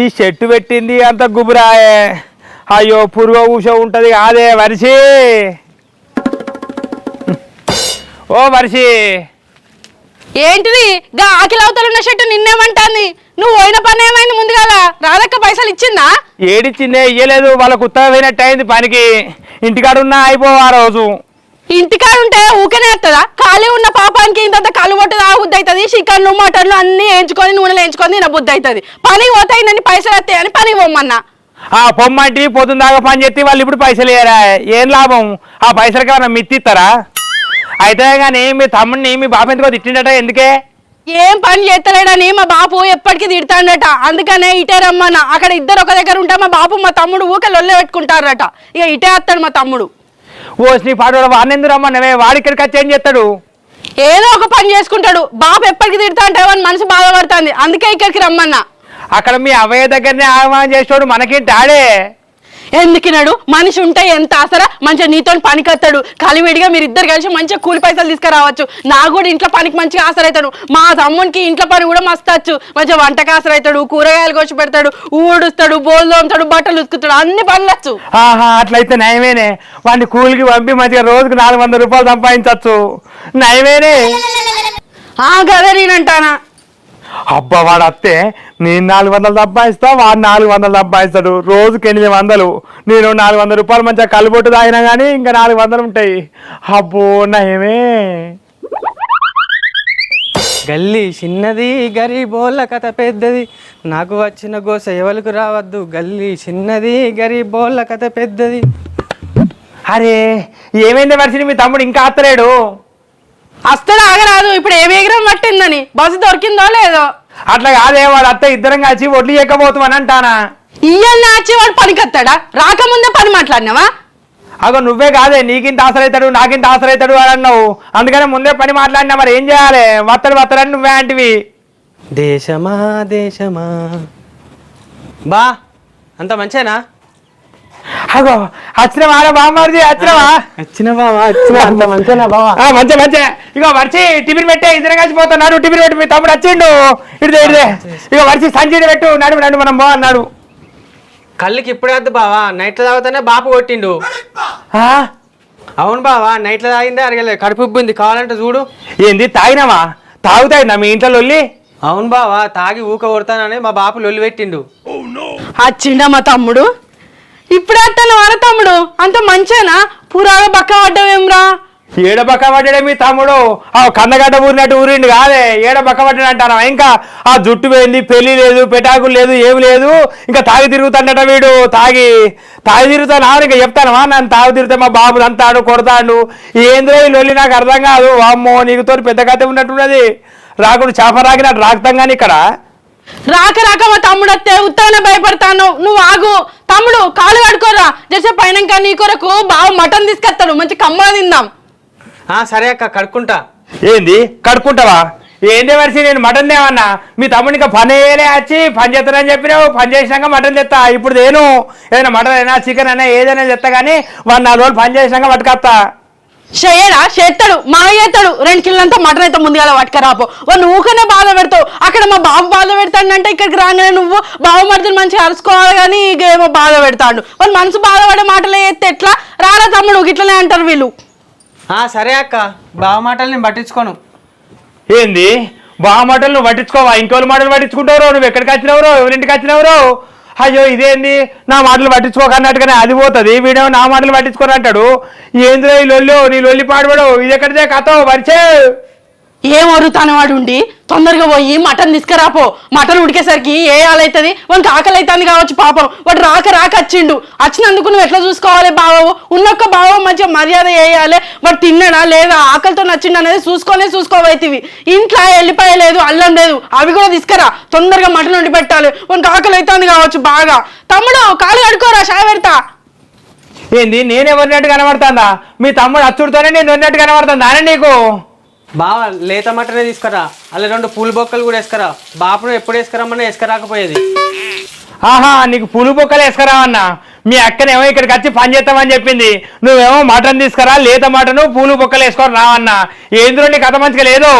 ఈ చెట్టు పెట్టింది అంత గుబురాయే. అయ్యో పురుగు ఊస ఉంటది కాదే వరిసి ఓ వరిసి ఏంటిది? గా ఆకిలి అవతల ఉన్న షర్టు నిన్నేమంటాంది? నువ్వు పోయిన పని ఏమైంది ముందు కదా? రాధక్క పైసలు ఇచ్చిందా? ఏడిచ్చిందే ఇయ్యలేదు వాళ్ళకు ఉత్తరమైనట్టు అయింది పనికి. ఇంటికాడ ఉన్నా అయిపోవు ఆ రోజు. ఇంటికాడ ఉంటే ఊకనే వస్తుందా ఖాళీ ఉన్న పాపానికి ఇంత కళ్ళు కొట్టు తాగుద్ది అవుతుంది చికెన్లు మటన్లు అన్ని వేయించుకొని నూనెలు వేయించుకొని తిన బుద్ధి అవుతుంది పనికి పోతాయిందని పైసలు వస్తాయని పనికి పోమన్నా ఆ పొమ్మంటి పొద్దున్న దాకా పని చేస్తే వాళ్ళు ఇప్పుడు పైసలు ఇయ్యరా? ఏం లాభం? ఆ పైసలకి ఏమన్నా మిత్తిస్తారా అయితే కానీ మీ తమ్ముడిని మీ బాబు ఎందుకో తిట్టిండట? ఎందుకే? ఏం పని చేస్తలేడని మా బాపు ఎప్పటికీ తిడతాడట. అందుకనే ఇటే రమ్మన్నా. అక్కడ ఇద్దరు ఒక దగ్గర ఉంటే మా బాపు మా తమ్ముడు ఊకే లొల్లె పెట్టుకుంటారట. ఇక ఇటే వస్తాడు మా తమ్ముడు. ఓ నీ పాడు వాడిని రమ్మన్నవే వాడి ఇక్కడికి వచ్చి ఏం చేస్తాడు? ఏదో ఒక పని చేసుకుంటాడు. బాపు ఎప్పటికి తిడతా అంటే వాని మనసు బాధపడుతుంది. అందుకే ఇక్కడికి రమ్మన్నా. అక్కడ మీ అవ్వయ్య దగ్గరనే ఆహ్వానం చేసేవాడు మనకేంటి ఆడే ఎందుకినాడు మనిషి ఉంటే ఎంత ఆసరా? మంచిగా నీతో పనికొస్తాడు. కలివిడిగా మీరు ఇద్దరు కలిసి మంచిగా కూలి పైసలు తీసుకురావచ్చు. నాకు కూడా ఇంట్లో పనికి మంచిగా ఆసరైతాడు. మా తమ్మునికి ఇంట్లో పని కూడా మస్తు వచ్చు. మంచిగా వంటకి ఆసరైతాడు కూరగాయలు కోసి పెడతాడు ఊడుస్తాడు బోల్ తోముతాడు బట్టలు ఉతుకుతాడు అన్ని పనులు వచ్చు. ఆహా అట్లయితే నయమేనే. వాడిని కూలికి పంపి మంచిగా రోజుకు నాలుగు వందల రూపాయలు సంపాదించవచ్చు నయమేనే. ఆ గదే నేనంటానా? అబ్బా వాడు అత్తే నేను నాలుగు వందలు సంపాదిస్తా వాడు నాలుగు వందలు సంపాదిస్తాడు. రోజుకి ఎనిమిది వందలు. నేను నాలుగు వందల రూపాయలు మంచిగా కలుబొట్టు తాగినా కానీ ఇంకా నాలుగు వందలు ఉంటాయి. అబ్బో నయమే. గల్లీ చిన్నది గరీబోళ్ళ కథ పెద్దది. నాకు వచ్చిన గోస ఎవరికి రావద్దు? గల్లీ చిన్నది గరీబోళ్ళ కథ పెద్దది. అరే ఏమైంది మనిషిని? మీ తమ్ముడు ఇంకా అత్తలేడు అస్తడు ఆగరాదు. ఇప్పుడు ఏ వేగరం పట్టిందని? బస్సు దొరికిందో లేదో? అట్లా కాదే వాడు అత్త ఇద్దరం కలిసి వడ్లు ఎక్కబోతామని అంటానా? ఇయ్యల్ని వచ్చి వాడు పనికొస్తాడా రాకముందే పని మాట్లాడినావా? అగో నువ్వే కాదే నీకింత ఆసరైతాడు నాకింత ఆసరైతాడు అని అన్నావు. అందుకని ముందే పని మాట్లాడినా మరి ఏం చేయాలి? వత్తడు వత్తడని నువ్వే అంటివి. దేశమా దేశమా? బా అంత మంచేనా? అగో వచ్చినవా బామ్మది వచ్చినవా వచ్చిన బావా వచ్చిన అంత మంచేనా బావా? ఆ, మంచిగా మంచిగా ఇగో వర్చి టిఫిన్ పెట్టే ఇద్దరం కలిసిపోతున్నాడు టిఫిన్ పెట్టి మీ తమ్ముడు వచ్చిండు. ఇడిదే ఇడిదే. ఇగో వర్చి సంచిడి పెట్టు నడు నడు మనం బా అన్నాడు కళ్ళకి ఇప్పుడే వద్దు బావా నైట్లో తాగుతానే బాపు కొట్టిండు. ఆ? అవును బావా నైట్లో తాగిందే అరగలేదు కడుపు ఉబ్బింది కావాలంటే చూడు. ఏంది తాగినావా? తాగుతాయి మీ ఇంట్లో లొల్లి? అవును బావా తాగి ఊక కొడతానని మా బాపు లొల్లి పెట్టిండు. వచ్చిండా మా తమ్ముడు? ఇప్పుడే అత్తను వార తమ్ముడు? అంత మంచేనా? పురాణ బక్క పడ్డవేమ్రా ఏడ బక్క పడ్డాడే మీ తమ్ముడు? ఆ కందగడ్డ ఊరినట్టు ఊరిండు కాదే. ఏడ బక్క పడ్డాడు అంటారా ఇంకా ఆ జుట్టు పోయింది పెళ్ళి లేదు పెటాకులు లేదు ఏమి లేదు. ఇంకా తాగి తిరుగుతాడట వీడు. తాగి తాగి తిరుగుతాను? ఆవిడ ఇంకా చెప్తానమా నన్ను తాగి తిరిగితే మా బాబు అంతాడు కొడతాడు. ఏంద్రో ఈ లొల్లి నాకు అర్థం కాదు. అమ్మో నీకుతో పెద్ద కథ ఉన్నట్టున్నది. రాకుడు చేప రాకినట్టు రాకుతాం కానీ ఇక్కడ. రాక రాక మా తమ్ముడు వస్తే ఉత్తగానే భయపడతాను. నువ్వు ఆగు. తమ్ముడు కాలు కడుకోరా జసే పైన నీ కొరకు బావ మటన్ తీసుకొస్తాడు. మంచి కమ్మగా తిందాం. ఆ సరే అక్క కడుక్కుంటా. ఏంది? కడుక్కుంటావా? ఏంది మనిషి నేను మటన్ తేమన్నా మీ తమ్ముడు ఇంకా పని వేయలే వచ్చి పని చేస్తానని చెప్పినావు. పని చేసినాక మటన్ తెస్తా ఇప్పుడు దేను ఏదైనా మటన్ అయినా చికెన్ అయినా ఏదైనా తెస్తా కానీ వాడు నాలుగు రోజులు పని చేసినాక పట్టుకొస్తా చేయడా? చేస్తాడు మా చేస్తాడు రెండు కిలోలంతా మటన్ అయితే ముందుగా పట్టుకరాపో వాడు ఊకనే బాధ పెడతావు. అక్కడ మా బాబు బాధ పెడతాడంటే ఇక్కడికి రాగానే నువ్వు బావ మరిదిని మంచిగా అరుచుకోవాలి కానీ ఇక ఏమో బాధ పెడతాడు. వాడు మనసు బాధపడే మాటలే ఎత్తే ఎట్లా? రారా తమ్ముడు ఇట్లనే అంటారు వీళ్ళు. ఆ సరే అక్క. బావ మాటలు నేను పట్టించుకోను. ఏంది? బాగా మాటలు నువ్వు పట్టించుకోవా? ఇంకోళ్ళ మాటలు పట్టించుకుంటావు నువ్వు ఎక్కడికి వచ్చినవరో? ఎవరింటికి వచ్చినవరో? అయ్యో ఇదేంది? నా మాటలు పట్టించుకోకన్నట్టుగానే అది పోతుంది. వీడేమో నా మాటలు పట్టించుకోనంటాడు ఏంద్రో ఈ లొల్లో? నీ లొల్లి పాడబడవు. ఇది ఎక్కడిదే కథ? పరిచే ఏం వరుతాను వాడు ఉండి? తొందరగా పోయి మటన్ తీసుకురాపో. మటన్ ఉడికేసరికి ఏ ఆలవుతుంది వానికి ఆకలి అవుతుంది కావచ్చు పాపం. వాడు రాక రాక వచ్చిండు వచ్చినందుకు నువ్వు ఎట్లా చూసుకోవాలి బావో ఉన్నొక్క బావ మంచిగా మర్యాద వేయాలి వాడు తిన్నాడా లేదా? ఆకలితో నచ్చిండు అనేది చూసుకొనే చూసుకోవైతివి ఇంట్లో ఎల్లిపాయ లేదు అల్లం లేదు. అవి కూడా తీసుకురా. తొందరగా మటన్ వండి పెట్టాలి. వానికి ఆకలి అవుతుంది కావచ్చు బాగా. తమ్ముడు కాలు కడుకోరా షా పెడతా. ఏంది? నేనెవరినట్టు కనబడుతుందా? మీ తమ్ముడు అచ్చుడితోనే నేను ఉన్నట్టు కనబడుతుందా? నీకు? బావ లేత మటనే తీసుకురా. అలా రెండు పూల బొక్కలు కూడా వేసుకురా. బాపును ఎప్పుడు వేసుకురమ్మన్నా వేసుకురాకపోయేది. ఆహా నీకు పులు బొక్కలు వేసుకురావన్నా. మీ అక్కనేమో ఇక్కడికి వచ్చి పని చేస్తామని చెప్పింది. నువ్వేమో మటన్ తీసుకురా లేత మటను పూలు బొక్కలు వేసుకొని రావన్నా. ఏంద్రో నీ కథ మంచిగా లేదు?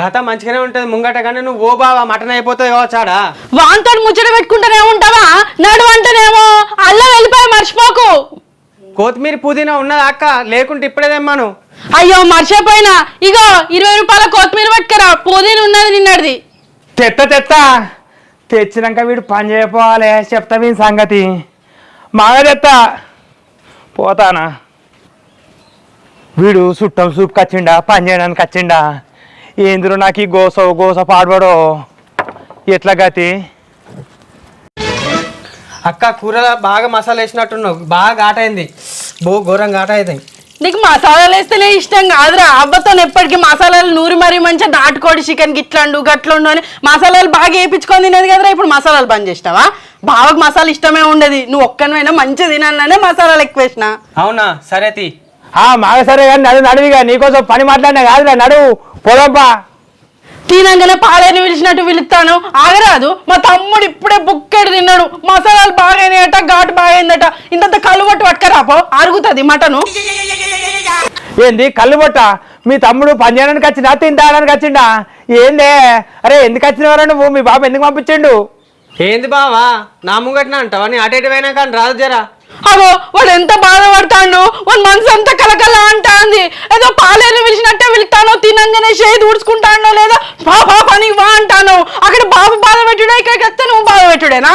కథ మంచిగానే ఉంటుంది ముంగట కానీ నువ్వు ఓ బావా మటన్ అయిపోతుంది కావచ్చాడా వాంతో ముచ్చట పెట్టుకుంటూనే ఉంటావా? నడు అంటేనేమో అల్లం వెళ్ళిపోయి మర్చిపోకు. కొత్తిమీర పుదీనా ఉన్నదా అక్క? లేకుంటే ఇప్పుడే తెమ్మాను. అయ్యో మర్చిపోయినా. ఇగో ఇరవై రూపాయల కొత్తిమీర పట్టుకురా. పుదీన ఉన్నది నిన్నటిది. తెత్త తెత్త. తెచ్చినాక వీడు పని చేయపోవాలి చెప్తా మీ సంగతి. మాగా తెత్త. పోతానా? వీడు చుట్టం సూపుకి వచ్చిండా పని చేయడానికి వచ్చిండా ఏందిరో నాకు ఈ గోస గోస పాడబడో? ఎట్లా గతి? అక్క కూరలో బాగా మసాలా వేసినట్టున్నావు. బాగా ఘాటైంది. బో ఘోరం ఘాట అవుతాయి నీకు మసాలాలు వేస్తేనే ఇష్టం కాదురా. అబ్బతో ఎప్పటికీ మసాలాలు నూరి మరీ మంచిగా నాటుకోడి చికెన్ గిట్లండు గట్లండు అని మసాలాలు బాగా వేయించుకొని తినేది కదరా ఇప్పుడు మసాలాలు బంద్ చేసినావా? బావకు మసాలా ఇష్టమే ఉండదు. నువ్వు ఒక్కనైనా మంచిగా తినాలనే మసాలాలు ఎక్కువ వేసిన. అవునా? సరే తీ. ఆ మాగ సరే కానీ నడు నడువిగా నీకోసం పని మాట్లాడినా కాదురా. నడు పోదప్పా తినంగానే పాలేని పిలిచినట్టు పిలుస్తాను. ఆగరాదు. మా తమ్ముడు ఇప్పుడే బుక్కెడు తిన్నాడు. మసాలాలు బాగైనాయట ఘాటు బాగైందట. ఇంత కలువట్టు పట్టుకరాపో. అరుగుతుంది మటను. ఏంది కళ్ళు బొట్ట మీ తమ్ముడు పని చేయడానికి వచ్చిందా తింటాడానికి వచ్చిండా? ఏందే? అరే ఎందుకు వచ్చినవరా నువ్వు? మీ బాబు ఎందుకు పంపించిండు? ఏంది బావా? నా ముంగట్న అంటావా? నీ అటు ఇటు పోయినా కానీ రాదు జరా. అగో వాడు ఎంత బాధపడతాడు? వాడు మనసు అంత కలకల అంటాంది? ఏదో పాలేరు పిలిచినట్టే వెళ్తానో తినంగానే చేయి ఊడ్చుకుంటానో లేదా? బాబా పని వా అంటాను. అక్కడ బాబు బాధ పెట్టుడే ఇక్కడికి వస్తే నువ్వు బాధ పెట్టుడేనా?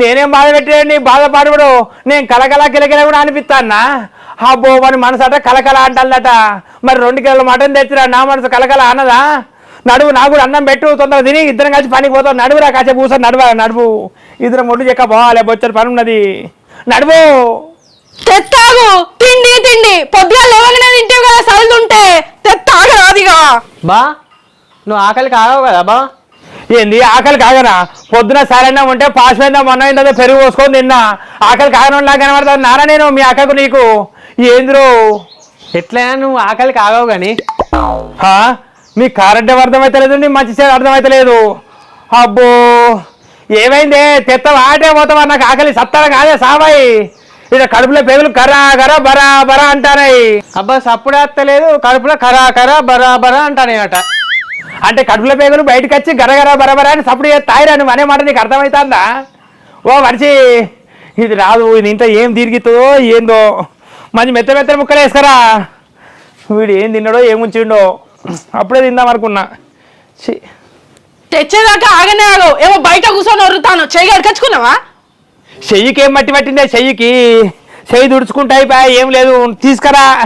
నేనేం బాధ పెట్టాను బాధ పాడుబడు నేను కలకల కిలకిల కూడా అనిపిస్తానా? అబ్బో వాడి మనసు అట కలకల అంటాడట మరి రెండు కిలోల మటన్ తెచ్చిరా నా మనసు కలకల అన్నదా? నడువు నాకు కూడా అన్నం పెట్టు తొందరగా తిని ఇద్దరం కలిసి పనికి పోతాం. నడువురా కాసేపు కూర్చొని నడువా నడువు. ఇద్దరం ఒడ్డు చెక్క పోవాలి బొచ్చని పని ఉన్నది. నడువు తెత్తాగు. తిండి తిండి. పొద్దుగా లేవగానే తింటేవి కదా సల్దుంటే తెత్తాగ రాదిగా. బా నువ్వు ఆకలికి ఆగవు కదా బా. ఏంది ఆకలి కాగనా పొద్దున సరైన ఉంటే పాస్ అయిందా మొన్న అయిందో పెరుగు పోసుకొని తిన్నా. ఆకలి కాగనంలా కనబడతాను నారా నేను మీ అక్కకు నీకు. ఏందిరో? ఎట్లా నువ్వు ఆకలికి ఆగవు కానీ హా? మీ కారెంట్ అర్థమైతలేదు నీ మంచి చేదు అర్థమైతలేదు. అబ్బో. ఏమైంది? తెత్తవా? ఆటే పోతావా? నాకు ఆకలి సత్తారా కాదే సాబాయి. ఇక్కడ కడుపులో పేగులు కరా కరా బరా బరా అంటానాయి అబ్బా సప్పుడు ఎత్తలేదు కడుపులో కరా కరా బరా బరా అంటానేట అంటే కడుపులో పేగులు బయటకు వచ్చి గరగర బరబరా అని సప్పుడు తాయిరా నువ్వు అనే మాట నీకు అర్థమవుతుందా? ఓ మనిషి ఇది రాదు ఇది ఇంత ఏం తిరిగితుందో ఏందో. మంచి మెత్త మెత్త ముక్కలు వేస్తారా వీడు ఏం తిన్నాడో ఏముంచిండో అప్పుడే తిందాం అనుకున్నా. తెచ్చేదాకా ఆగనే ఆగవు. ఏమో బయట కూర్చొని వరుతాను చెయ్యి అడకచ్చుకున్నావా చెయ్యికి ఏం మట్టి పట్టిందే? చెయ్యికి చెయ్యి దుడుచుకుంటా అయిపోయా. ఏం లేదు. తీసుకురా.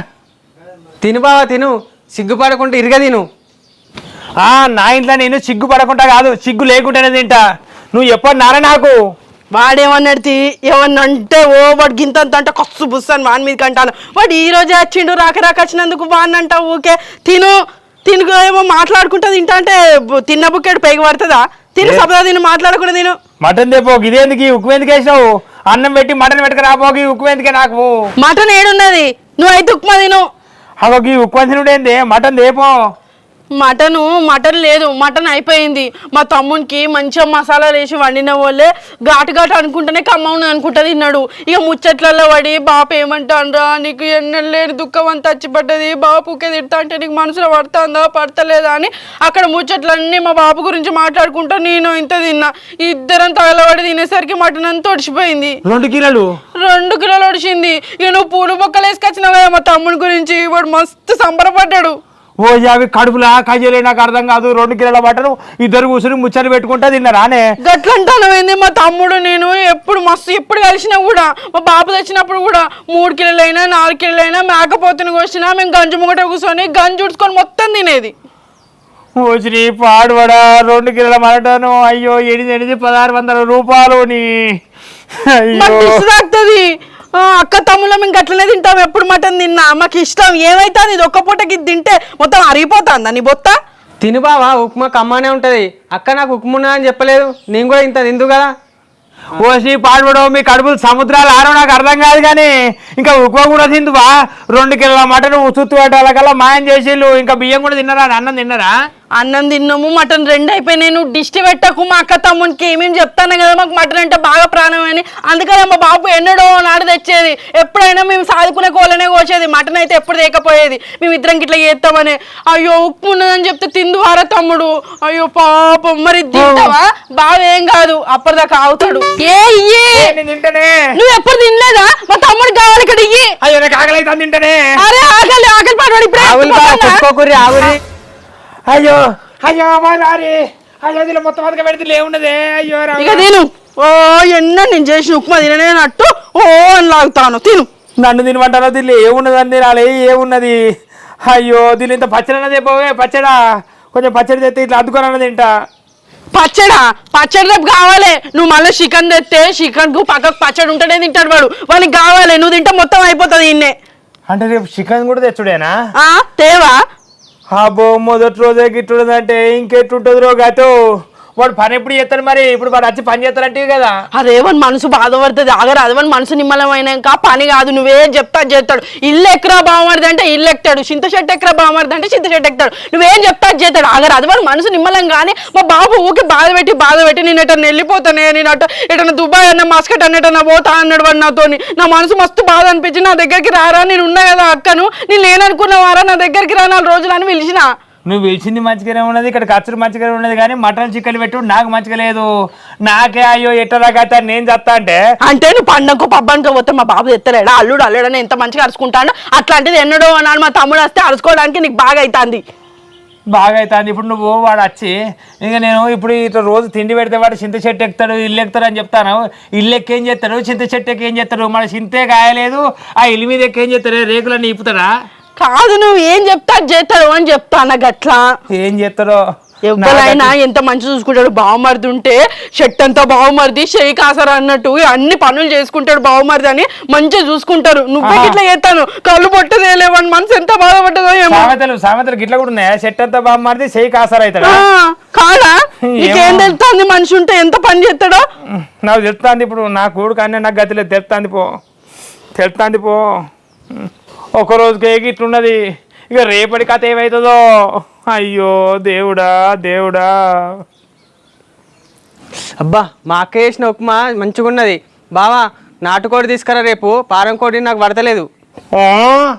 తిను బావా తిను. సిగ్గుపడకుండా ఇరగ తిను. ఆ, నా ఇంట్లో నేను సిగ్గు పడకుండా కాదు. సిగ్గు లేకుండానే తింటా. నువ్వు ఎప్పుడు నారా నాకు? వాడేమన్నది ఏమన్నా అంటే ఓ వాడు గింతంత అంటే కస్సు బుస్సాను వాని మీదకి అంటాను. వాడు ఈ రోజే వచ్చిండు రాక రాక వచ్చినందుకు వాడిని అంటావు ఊకే. తిను. తిను ఏమో మాట్లాడుకుంటా తింటా అంటే తిన్న బుక్కెడు పైకి పడుతుందా? తిను సపదా తిను మాట్లాడకుండా తిను. మటన్ తెపోకి ఇదేందుకు ఉక్కు ఎందుకు? వేసినావు? అన్నం పెట్టి మటన్ పెట్టుకు రాపోకి ఉక్కు ఎందుకే నాకు? మటన్ ఏడున్నది. నువ్వైతే ఉప్మా తిను. అగోకి ఉక్కు తినుడేంది? మటన్ దేపో మటను మటన్ లేదు మటన్ అయిపోయింది. మా తమ్మునికి మంచిగా మసాలాలు వేసి వండిన వాళ్ళే ఘాటు ఘాటు అనుకుంటేనే కమ్మవును అనుకుంటా తిన్నాడు. ఇక ముచ్చట్లలో పడి బాపు ఏమంటాన్రా నీకు ఎన్నెల లేని దుఃఖం అంతా చచ్చిపడ్డది బాపుకే తిడతా అంటే నీకు మనసులో పడుతుందా పడతలేదా అని అక్కడ ముచ్చట్లన్నీ మా బాపు గురించి మాట్లాడుకుంటా నేను ఇంత తిన్నా. ఇద్దరం తగలబడి తినేసరికి మటన్ అంతా ఒడిచిపోయింది రెండు కిలోలు? రెండు కిలోలు ఒడిచింది ఇక నువ్వు పూలు బొక్కలు వేసుకొచ్చినావు కదా మా తమ్ముడి గురించి. వాడు మస్తు సంబరపడ్డాడు. ఓ అవి కడుపులా కజలే నాకు అర్థం కాదు రెండు కిలోల మటన్ ఇద్దరు కూర్చుని ముచ్చట పెట్టుకుంటా తిన్నారానే గట్లంటానమైంది మా తమ్ముడు నేను? ఎప్పుడు మస్తు ఎప్పుడు కలిసినా కూడా మా బాబు తెచ్చినప్పుడు కూడా మూడు కిలోలైనా నాలుగు కిలోలైనా మేకపోతుని కోసినా మేము గంజు ముంగట కూర్చొని గంజు ఉడుచుకొని మొత్తం తినేది. వచ్చి పాడుబడా రెండు కిలోల మటను అయ్యో ఎనిమిది ఎనిమిది పదహారు వందల రూపాయలు నీ. అయ్యో. అక్క తమ్ముళ్ళం మేము గట్లనే తింటాం ఎప్పుడు మటన్ తిన్నా? మాకు ఇష్టం. ఏమైతుంది? ఇది ఒక్క పూటకి ఇది తింటే మొత్తం అరిగిపోతుందా నీ బొత్త? తిను బావా ఉప్మా కమ్మానే ఉంటది. అక్క నాకు ఉప్మా ఉన్నదా అని చెప్పలేదు. నేను కూడా ఇంత తిందు కదా. ఓసి పాడుబడో మీ కడుపులు సముద్రాలు ఆరో నాకు అర్థం కాదు కానీ ఇంకా ఉప్మా కూడా తిందువా రెండు కిలోల మటన్ ఉత్తు పెట్టాల కల్లా మాయం చేసిళ్ళు. ఇంకా బియ్యం కూడా తిన్నారా? అన్నం తిన్నారా? అన్నం తిన్నాము మటన్ రెండు అయిపోయినాయి నువ్వు దిష్టి పెట్టకు మా అక్క తమ్మునికి ఏమేమి చెప్తాను కదా మాకు మటన్ అంటే బాగా ప్రాణం అని. అందుకనే మా బాబు ఎన్నడో నాడు తెచ్చేది. ఎప్పుడైనా మేము సాదుకునే కోళ్ళనే కోసేది. మటన్ అయితే ఎప్పుడు తేకపోయేది. మేము ఇద్దరం ఇట్లా చేస్తామని. అయ్యో ఉప్పు ఉన్నదని చెప్తే తిందు వారా తమ్ముడు? అయ్యో పాపం. మరి తింటావా? బావ ఏం కాదు. అప్పటిదాకా ఆగుతాడు. ఏ ఇయ్యే! తింటనే. నువ్వు ఎప్పుడు తినలేదా? మా తమ్ముడు కావాలి ఇక్కడ ఇయ్యి. అయ్యో నాకు ఆకలి అవుతుంది తింటనే. అరే ఆకలి ఆకలి ఇప్పుడే అయ్యో. అయ్యో మా నారి అయ్యో దీనిలో మొత్తం అంతగా పెడితే లేవున్నదే అయ్యో రామ. ఇక తిను. ఓ ఎన్న నేను చేసిన ఉప్మా తిననేనట్టు ఓ అని లాగుతాను. తిను. నన్ను తినమంటారో దీనిలో ఏమున్నదని తినాలి. ఏమున్నది అయ్యో దీని ఇంత పచ్చడి అన్నదే పోవే పచ్చడా? కొంచెం పచ్చడి తెస్తే ఇట్లా అద్దుకొని తింటా. పచ్చడా? పచ్చడి రేపు కావాలి. నువ్వు మళ్ళీ చికెన్ తెస్తే చికెన్కు పక్కకు పచ్చడి ఉంటేనే తింటాడు వాడు. వానికి కావాలి. నువ్వు తింటే మొత్తం అయిపోతుంది ఇన్నే అంటే రేపు చికెన్ కూడా తెచ్చుడేనా? ఆ తేవా? అబ్బో మొదటి రోజే గిట్టుడుదంటే ఇంకెట్టుంటుంది రో గతో వాడు పని ఎప్పుడు చేస్తాడు మరి? ఇప్పుడు వాడు వచ్చి పని చేస్తారంటే కదా. అదేమని మనసు బాధపడుతుంది? ఆగరు అదేవని మనసు నిమ్మలమైనాక పని కాదు నువ్వే చెప్తా చేస్తాడు. ఇల్లు ఎక్కరా బాగుమరిది అంటే ఇల్లు ఎక్కుతాడు చింత చెట్టు ఎక్కరా బాగుమరిది అంటే చింత చెట్టు ఎక్కుతాడు నువ్వేం చెప్తా చేస్తాడు? ఆగరు మనసు నిమ్మలం కానీ మా బాబు ఊకి బాధ పెట్టి బాధ పెట్టి నేను ఎటన్నా వెళ్ళిపోతానే నేను అటు ఎటన్నా దుబాయ్ అన్న మస్కట్ అన్న ఎటన్నా పోతా అన్నాడు వాడు నాతోని. నా మనసు మస్తు బాధ అనిపించి నా దగ్గరికి రారా నేను ఉన్నా కదా అక్కను. నేను లేననుకున్నవారా నా దగ్గరికి రా నాలుగు రోజులు అని పిలిచినా. నువ్వు పిలిచింది మంచిగానే ఉన్నది ఇక్కడ ఖర్చులు మంచిగానే ఉన్నది కానీ మటన్ చికెన్ పెట్టు నాకు మంచిగా లేదు. నాకే అయ్యో ఎట్టరాకైతే నేను చెప్తా అంటే? అంటే నువ్వు పండగకు పబ్బానికి పోతే మా బాబు ఎత్తలేడా? అల్లుడు అల్లుడని ఎంత మంచిగా అరుచుకుంటాడు అట్లాంటిది ఎన్నడో అన్నాడు మా తమ్ముడు వస్తే అరుచుకోవడానికి నీకు బాగా అవుతుంది బాగా అవుతుంది ఇప్పుడు నువ్వు వాడు వచ్చి ఇంకా నేను ఇప్పుడు ఇట్లా రోజు తిండి పెడితే వాడు చింత చెట్టు ఎక్కుతాడు ఇల్లు ఎక్కుతాడు అని చెప్తాను. ఇల్లు ఎక్కి ఏం చేస్తాడు? చింత చెట్టు ఎక్కి ఏం చేస్తాడు? మన చింతే కాయలేదు ఆ ఇల్లు మీద ఎక్కి చేస్తాడు? రేకులన్నీ ఇప్పుతాడా? కాదు నువ్వు ఏం చెప్తా అది చేస్తాడు అని చెప్తాను గట్లా. ఏం చేస్తాడో? ఎవరైనా ఎంత మంచి చూసుకుంటాడు బావమరిది ఉంటే షర్ట్ అంతా బావమరిది షేక్ ఆసరా అన్నట్టు అన్ని పనులు చేసుకుంటాడు బావమరిది అని మంచిగా చూసుకుంటారు. నువ్వే ఇట్లా చేస్తాను. కళ్ళు పొట్టదేలేవని మనసు ఎంత బాధపడ్డదో ఏమో. సామెతలు సామెతలు గిట్ల కూడా ఉన్నాయా? చెట్టు అంతా మారితే చెయ్యి కాసారు అవుతాడా? కాదా? నీకేం తెలుస్తుంది మనిషి ఉంటే ఎంత పని చేస్తాడో? నాకు తెలుస్తుంది ఇప్పుడు నా కూడు కానీ నాకు గతి లేదు. తెలుస్తుంది పో. తెలుస్తుంది పో. ఒక రోజుకి ఇట్లున్నది. ఇక రేపటి కథ ఏమవుతుందో అయ్యో దేవుడా దేవుడా. అబ్బా మా అక్క చేసిన ఉప్మా మంచిగా ఉన్నది బావా నాటుకోడి తీసుకురా రేపు. పారం కోడి నాకు పడతలేదు. ఆ?